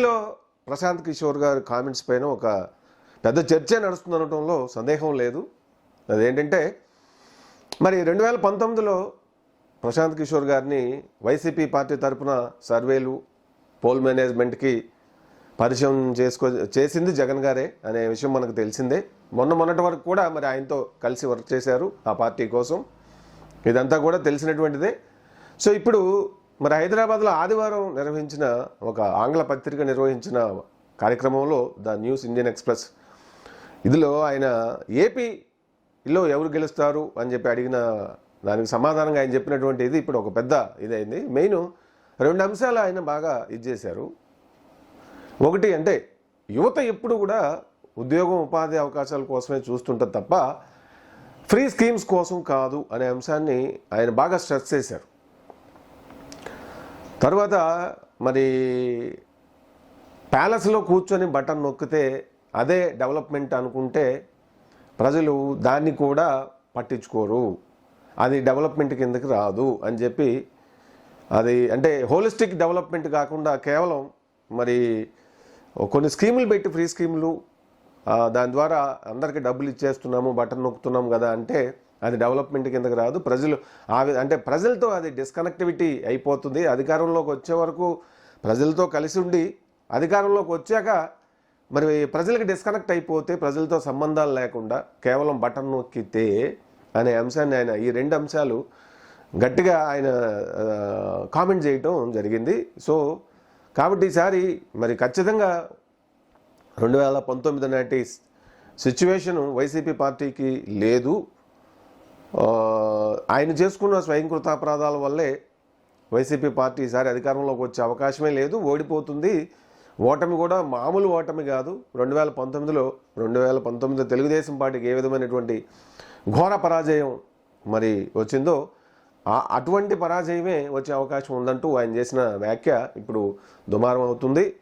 ఏపీలో ప్రశాంత్ కిషోర్ గారి కామెంట్స్ పైన ఒక పెద్ద చర్చ నడుస్తుందనటంలో సందేహం లేదు. అదేంటంటే మరి రెండు వేల పంతొమ్మిదిలో ప్రశాంత్ కిషోర్ గారిని వైసీపీ పార్టీ తరపున సర్వేలు పోల్ మేనేజ్మెంట్కి పరిచయం చేసుకో చేసింది జగన్ గారే అనే విషయం మనకు తెలిసిందే. మొన్న మొన్నటి వరకు కూడా మరి ఆయనతో కలిసి వర్క్ చేశారు ఆ పార్టీ కోసం. ఇదంతా కూడా తెలిసినటువంటిదే. సో ఇప్పుడు మరి హైదరాబాద్లో ఆదివారం నిర్వహించిన ఒక ఆంగ్ల పత్రిక నిర్వహించిన కార్యక్రమంలో ద న్యూస్ ఇండియన్ ఎక్స్ప్రెస్. ఇదిలో ఆయన ఏపీలో ఎవరు గెలుస్తారు అని చెప్పి అడిగిన దానికి సమాధానంగా ఆయన చెప్పినటువంటి ఇది ఇప్పుడు ఒక పెద్ద ఇదైంది. మెయిన్ రెండు అంశాలు ఆయన బాగా ఇది చేశారు. ఒకటి అంటే యువత ఎప్పుడు కూడా ఉద్యోగం ఉపాధి అవకాశాల కోసమే చూస్తుంటారు తప్ప ఫ్రీ స్కీమ్స్ కోసం కాదు అనే అంశాన్ని ఆయన బాగా స్ట్రెస్ చేశారు. తర్వాత మరి ప్యాలెస్లో కూర్చొని బటన్ నొక్కితే అదే డెవలప్మెంట్ అనుకుంటే ప్రజలు దాన్ని కూడా పట్టించుకోరు. అది డెవలప్మెంట్ కిందకి రాదు అని చెప్పి అది అంటే హోలిస్టిక్ డెవలప్మెంట్ కాకుండా కేవలం మరి కొన్ని స్కీములు పెట్టి ఫ్రీ స్కీములు దాని ద్వారా అందరికీ డబ్బులు ఇచ్చేస్తున్నాము బటన్ నొక్కుతున్నాము కదా అంటే అది డెవలప్మెంట్ కిందకి రాదు. ప్రజలు ఆ అంటే ప్రజలతో అది డిస్కనెక్టివిటీ అయిపోతుంది. అధికారంలోకి వచ్చే వరకు ప్రజలతో కలిసి ఉండి అధికారంలోకి వచ్చాక మరి ప్రజలకు డిస్కనెక్ట్ అయిపోతే ప్రజలతో సంబంధాలు లేకుండా కేవలం బటన్ నొక్కితే అనే అంశాన్ని ఆయన ఈ రెండు అంశాలు గట్టిగా ఆయన కామెంట్ చేయటం జరిగింది. సో కాబట్టి ఈసారి మరి ఖచ్చితంగా రెండు వేల పంతొమ్మిది నాటి సిచ్యువేషను వైసీపీ పార్టీకి లేదు. ఆయన చేసుకున్న స్వయంకృతాపరాధాల వల్లే వైసీపీ పార్టీ ఈసారి అధికారంలోకి వచ్చే అవకాశమే లేదు ఓడిపోతుంది. ఓటమి కూడా మామూలు ఓటమి కాదు. రెండు వేల పంతొమ్మిదిలో రెండు వేల పంతొమ్మిదిలో తెలుగుదేశం పార్టీకి ఏ విధమైనటువంటి ఘోర పరాజయం మరి వచ్చిందో ఆ- అటువంటి పరాజయమే వచ్చే అవకాశం ఉందంటూ ఆయన చేసిన వ్యాఖ్య ఇప్పుడు దుమారం అవుతుంది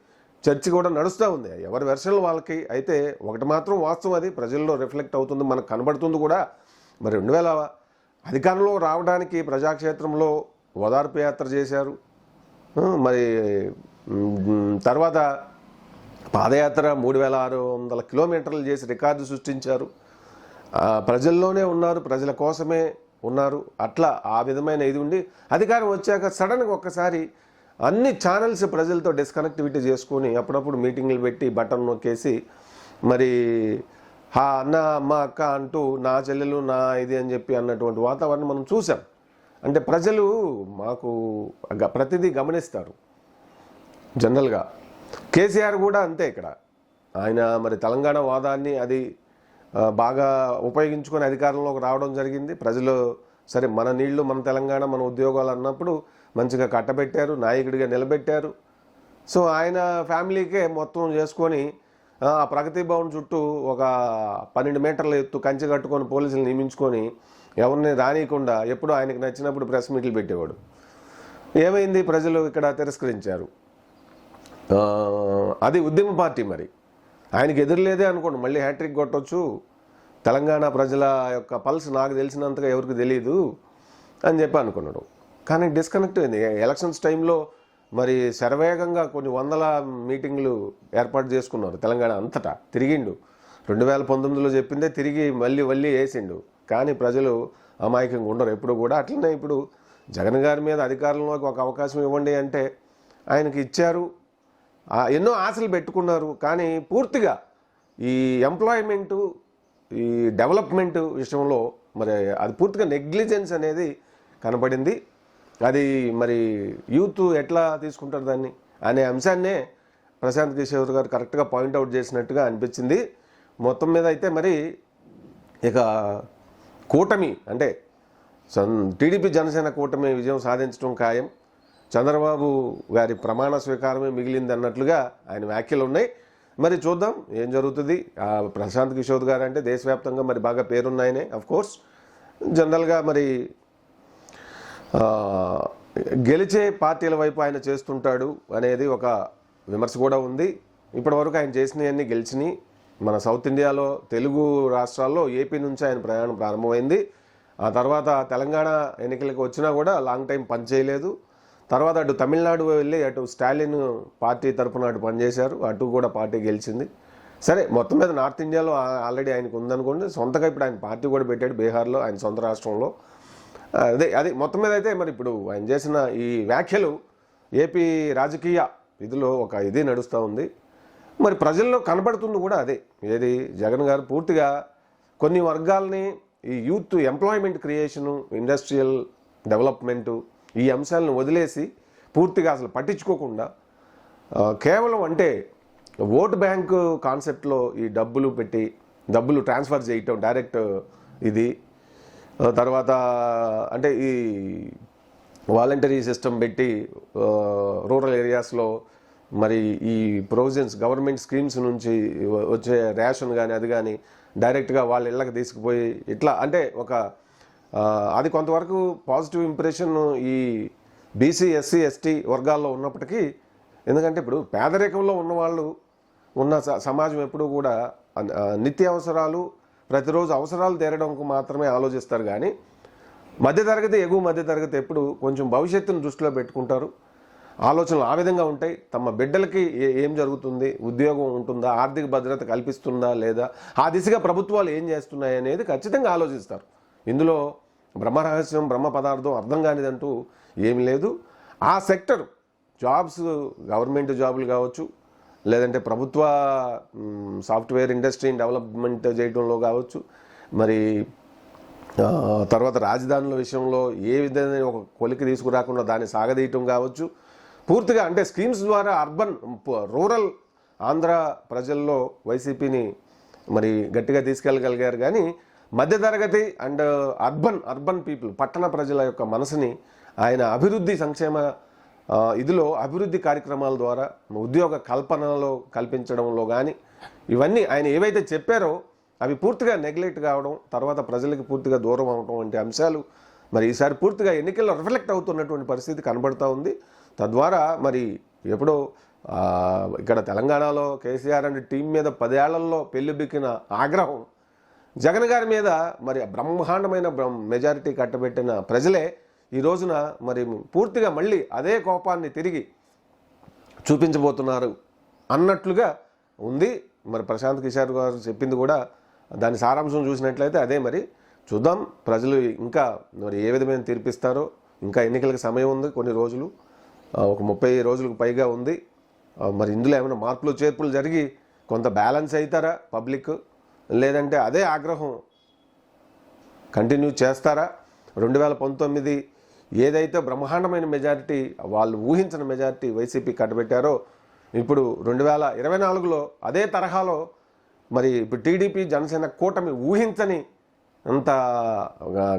చర్చ కూడా నడుస్తూ ఉంది. ఎవరి వెర్షన్లు వాళ్ళకి అయితే ఒకటి మాత్రం వాస్తవం అది ప్రజల్లో రిఫ్లెక్ట్ అవుతుంది మనకు కనబడుతుంది కూడా. మరి రెండు వేల అధికారంలో రావడానికి ప్రజాక్షేత్రంలో ఓదార్పు యాత్ర చేశారు. మరి తర్వాత పాదయాత్ర మూడు వేల ఆరు వందల కిలోమీటర్లు చేసి రికార్డు సృష్టించారు. ప్రజల్లోనే ఉన్నారు ప్రజల కోసమే ఉన్నారు. అట్లా ఆ విధమైన ఇది ఉండి అధికారం వచ్చాక సడన్గా ఒక్కసారి అన్ని ఛానల్స్ ప్రజలతో డిస్కనెక్టివిటీ చేసుకొని అప్పుడప్పుడు మీటింగ్లు పెట్టి బటన్ నొక్కేసి మరి హా అన్న అమ్మ అక్క అంటూ నా చెల్లెలు నా ఇది అని చెప్పి అన్నటువంటి వాతావరణం మనం చూసాం అంటే ప్రజలు మాకు గ- ప్రతిదీ గమనిస్తారు. జనరల్గా కేసీఆర్ కూడా అంతే ఇక్కడ. ఆయన మరి తెలంగాణ వాదాన్ని అది బాగా ఉపయోగించుకొని అధికారంలోకి రావడం జరిగింది. ప్రజలు సరే మన నీళ్ళు మన తెలంగాణ మన ఉద్యోగాలు అన్నప్పుడు మంచిగా కట్టబెట్టారు నాయకుడిగా నిలబెట్టారు. సో ఆయన ఫ్యామిలీకే మొత్తం చేసుకొని ప్రగతి భవన్ చుట్టూ ఒక పన్నెండు మీటర్ల ఎత్తు కంచె కట్టుకొని పోలీసులు నియమించుకొని ఎవరిని రానియకుండా ఎప్పుడు ఆయనకు నచ్చినప్పుడు ప్రెస్ మీట్లు పెట్టేవాడు. ఏమైంది? ప్రజలు ఇక్కడ తిరస్కరించారు. అది ఉద్యమ పార్టీ మరి. ఆయనకి ఎదురులేదే అనుకోండి. మళ్ళీ హ్యాట్రిక్ కొట్టొచ్చు. తెలంగాణ ప్రజల యొక్క పల్స్ నాకు తెలిసినంతగా ఎవరికి తెలియదు అని చెప్పి అనుకున్నాడు. కానీ డిస్కనెక్ట్ అయింది. ఎలక్షన్స్ టైంలో మరి శరవేగంగా కొన్ని వందల మీటింగ్లు ఏర్పాటు చేసుకున్నారు తెలంగాణ అంతటా. తిరిగిండు. రెండు వేల పంతొమ్మిదిలో చెప్పిందే తిరిగి మళ్ళీ మళ్ళీ వేసిండు. కానీ ప్రజలు అమాయకంగా ఉండరు. ఎప్పుడు కూడా అట్లనే ఇప్పుడు జగన్ గారి మీద అధికారంలోకి ఒక అవకాశం ఇవ్వండి అంటే ఆయనకి ఇచ్చారు. ఎన్నో ఆశలు పెట్టుకున్నారు. కానీ పూర్తిగా ఈ ఎంప్లాయ్మెంటు ఈ డెవలప్మెంట్ విషయంలో మరి అది పూర్తిగా నెగ్లిజెన్స్ అనేది కనపడింది. అది మరి యూత్ ఎట్లా తీసుకుంటారు దాన్ని అనే అంశాన్నే ప్రశాంత్ కిషోర్ గారు కరెక్ట్గా పాయింట్అవుట్ చేసినట్టుగా అనిపించింది. మొత్తం మీద అయితే మరి ఇక కూటమి అంటే సన్- టీడీపీ జనసేన కూటమి విజయం సాధించడం ఖాయం. చంద్రబాబు గారి ప్రమాణ స్వీకారమే మిగిలింది అన్నట్లుగా ఆయన వ్యాఖ్యలు ఉన్నాయి. మరి చూద్దాం ఏం జరుగుతుంది. ప్రశాంత్ కిషోర్ గారు అంటే దేశవ్యాప్తంగా మరి బాగా పేరున్నాయనే అఫ్ కోర్స్ జనరల్గా మరి గెలిచే పార్టీల వైపు ఆయన చేస్తుంటాడు అనేది ఒక విమర్శ కూడా ఉంది. ఇప్పటివరకు ఆయన చేసినవన్నీ గెలిచినాయి. మన సౌత్ ఇండియాలో తెలుగు రాష్ట్రాల్లో ఏపీ నుంచి ఆయన ప్రయాణం ప్రారంభమైంది. ఆ తర్వాత తెలంగాణ ఎన్నికలకు వచ్చినా కూడా లాంగ్ టైం పనిచేయలేదు తర్వాత అటు తమిళనాడు వెళ్ళి అటు స్టాలిన్ పార్టీ తరపున అటు పనిచేశారు. అటు కూడా పార్టీ గెలిచింది. సరే మొత్తం మీద నార్త్ ఇండియాలో ఆల్రెడీ ఆయనకు ఉందనుకోండి. సొంతగా ఇప్పుడు ఆయన పార్టీ కూడా పెట్టాడు బీహార్లో ఆయన సొంత రాష్ట్రంలో. అదే అదే మొత్తం మీద అయితే మరి ఇప్పుడు ఆయన చేసిన ఈ వ్యాఖ్యలు ఏపీ రాజకీయ ఇదిలో ఒక ఇది నడుస్తూ ఉంది. మరి ప్రజల్లో కనబడుతుంది కూడా అదే. ఏది జగన్ గారు పూర్తిగా కొన్ని వర్గాల్ని ఈ youth employment creation industrial development ఈ అంశాలను వదిలేసి పూర్తిగా అసలు పట్టించుకోకుండా కేవలం అంటే ఓట్ బ్యాంక్ కాన్సెప్ట్లో ఈ డబ్బులు పెట్టి డబ్బులు ట్రాన్స్ఫర్ చేయటం డైరెక్ట్ ఇది తర్వాత అంటే ఈ వాలంటరీ సిస్టమ్ పెట్టి రూరల్ ఏరియాస్లో మరి ఈ ప్రొవిజన్స్ గవర్నమెంట్ స్కీమ్స్ నుంచి వచ్చే రేషన్ కానీ అది కానీ డైరెక్ట్గా వాళ్ళ ఇళ్ళకి తీసుకుపోయి ఇట్లా అంటే ఒక అది కొంతవరకు పాజిటివ్ ఇంప్రెషన్ ఈ బీసీ ఎస్సీ ఎస్టీ వర్గాల్లో ఉన్నప్పటికీ ఎందుకంటే ఇప్పుడు పేదరికంలో ఉన్నవాళ్ళు ఉన్న స- సమాజం ఎప్పుడూ కూడా నిత్యావసరాలు ప్రతిరోజు అవసరాలు తీరడంకు మాత్రమే ఆలోచిస్తారు కానీ మధ్యతరగతి ఎగువ మధ్యతరగతి ఎప్పుడు కొంచెం భవిష్యత్తును దృష్టిలో పెట్టుకుంటారు. ఆలోచనలు ఆ విధంగా ఉంటాయి. తమ బిడ్డలకి ఏ- ఏం జరుగుతుంది? ఉద్యోగం ఉంటుందా? ఆర్థిక భద్రత కల్పిస్తుందా లేదా? ఆ దిశగా ప్రభుత్వాలు ఏం చేస్తున్నాయి అనేది ఖచ్చితంగా ఆలోచిస్తారు. ఇందులో బ్రహ్మరహస్యం బ్రహ్మ పదార్థం అర్థం కానిదంటూ ఏమి లేదు. ఆ సెక్టర్ జాబ్స్ గవర్నమెంట్ జాబులు కావచ్చు లేదంటే ప్రభుత్వ సాఫ్ట్వేర్ ఇండస్ట్రీని డెవలప్మెంట్ చేయడంలో కావచ్చు మరి తర్వాత రాజధానుల విషయంలో ఏ విధమైన ఒక కొలికి తీసుకురాకుండా దాన్ని సాగదీయటం కావచ్చు. పూర్తిగా అంటే స్కీమ్స్ ద్వారా అర్బన్ రూరల్ ఆంధ్ర ప్రజల్లో వైసీపీని మరి గట్టిగా తీసుకెళ్ళగలిగారు. కానీ మధ్యతరగతి అండ్ అర్బన్ అర్బన్ పీపుల్ పట్టణ ప్రజల యొక్క మనసుని ఆయన అభివృద్ధి సంక్షేమ ఇదిలో అభివృద్ధి కార్యక్రమాల ద్వారా ఉద్యోగ కల్పనలో కల్పించడంలో కానీ ఇవన్నీ ఆయన ఏవైతే చెప్పారో అవి పూర్తిగా నెగ్లెక్ట్ కావడం తర్వాత ప్రజలకు పూర్తిగా దూరం అవడం వంటి అంశాలు మరి ఈసారి పూర్తిగా ఎన్నికల్లో రిఫ్లెక్ట్ అవుతున్నటువంటి పరిస్థితి కనబడుతూ ఉంది. తద్వారా మరి ఎప్పుడో ఇక్కడ తెలంగాణలో కేసీఆర్ అండ్ టీం మీద పదేళ్ళలో పెళ్ళిబిక్కిన ఆగ్రహం జగన్ గారి మీద మరి బ్రహ్మాండమైన మెజారిటీ కట్టబెట్టిన ప్రజలే ఈ రోజున మరి పూర్తిగా మళ్ళీ అదే కోపాన్ని తిరిగి చూపించబోతున్నారు అన్నట్లుగా ఉంది. మరి ప్రశాంత్ కిషోర్ గారు చెప్పింది కూడా దాని సారాంశం చూసినట్లయితే అదే మరి. చూద్దాం. ప్రజలు ఇంకా మరి ఏ విధమైన తీర్పిస్తారో ఇంకా ఎన్నికలకు సమయం ఉంది కొన్ని రోజులు. ఒక ముప్పై రోజులకు పైగా ఉంది. మరి ఇందులో ఏమైనా మార్పులు చేర్పులు జరిగి కొంత బ్యాలెన్స్ అవుతారా పబ్లిక్? లేదంటే అదే ఆగ్రహం కంటిన్యూ చేస్తారా? రెండు వేల పంతొమ్మిది ఏదైతే బ్రహ్మాండమైన మెజారిటీ వాళ్ళు ఊహించిన మెజారిటీ వైసీపీ కట్టబెట్టారో ఇప్పుడు రెండు వేల ఇరవై నాలుగులో అదే తరహాలో మరి ఇప్పుడు టీడీపీ జనసేన కూటమి ఊహించని అంత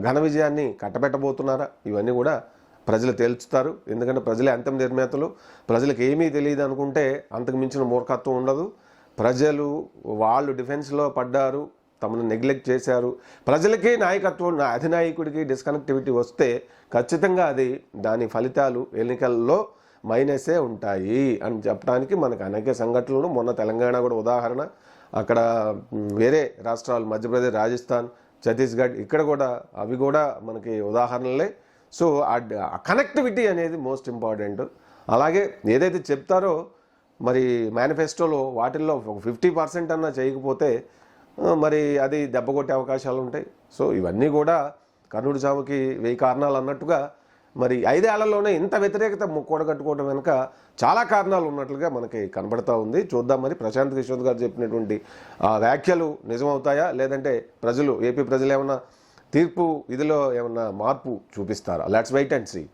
ఘన విజయాన్ని కట్టబెట్టబోతున్నారా? ఇవన్నీ కూడా ప్రజలు తేల్చుతారు. ఎందుకంటే ప్రజలే అంతిమ నిర్మాతలు ప్రజలకు ఏమీ తెలియదు అనుకుంటే అంతకు మించిన మూర్ఖత్వం ఉండదు. ప్రజలు వాళ్ళు డిఫెన్స్లో పడ్డారు. తమను నెగ్లెక్ట్ చేశారు. ప్రజలకి నాయకత్వం నా అధినాయకుడికి డిస్కనెక్టివిటీ వస్తే ఖచ్చితంగా అది దాని ఫలితాలు ఎన్నికల్లో మైనసే ఉంటాయి అని చెప్పడానికి మనకు అనేక సంఘటనలు మొన్న తెలంగాణ కూడా ఉదాహరణ. అక్కడ వేరే రాష్ట్రాలు మధ్యప్రదేశ్ రాజస్థాన్ ఛత్తీస్గఢ్ ఇక్కడ కూడా అవి కూడా మనకి ఉదాహరణలే. సో ఆ కనెక్టివిటీ అనేది మోస్ట్ ఇంపార్టెంట్ అలాగే ఏదైతే చెప్తారో మరి మేనిఫెస్టోలో వాటిల్లో ఒక ఫిఫ్టీ పర్సెంట్ అన్నా చేయకపోతే మరి అది దెబ్బ కొట్టే అవకాశాలు ఉంటాయి. సో ఇవన్నీ కూడా కర్ణుడి చావుకి వెయ్యి కారణాలు అన్నట్టుగా మరి ఐదేళ్ళలోనే ఇంత వ్యతిరేకత కూడగట్టుకోవడం వెనుక చాలా కారణాలు ఉన్నట్లుగా మనకి కనబడతా ఉంది. చూద్దాం మరి ప్రశాంత్ కిషోర్ గారు చెప్పినటువంటి ఆ వ్యాఖ్యలు నిజమవుతాయా? లేదంటే ప్రజలు ఏపీ ప్రజలు ఏమైనా తీర్పు ఇదిలో ఏమన్నా మార్పు చూపిస్తారా? Let's wait and see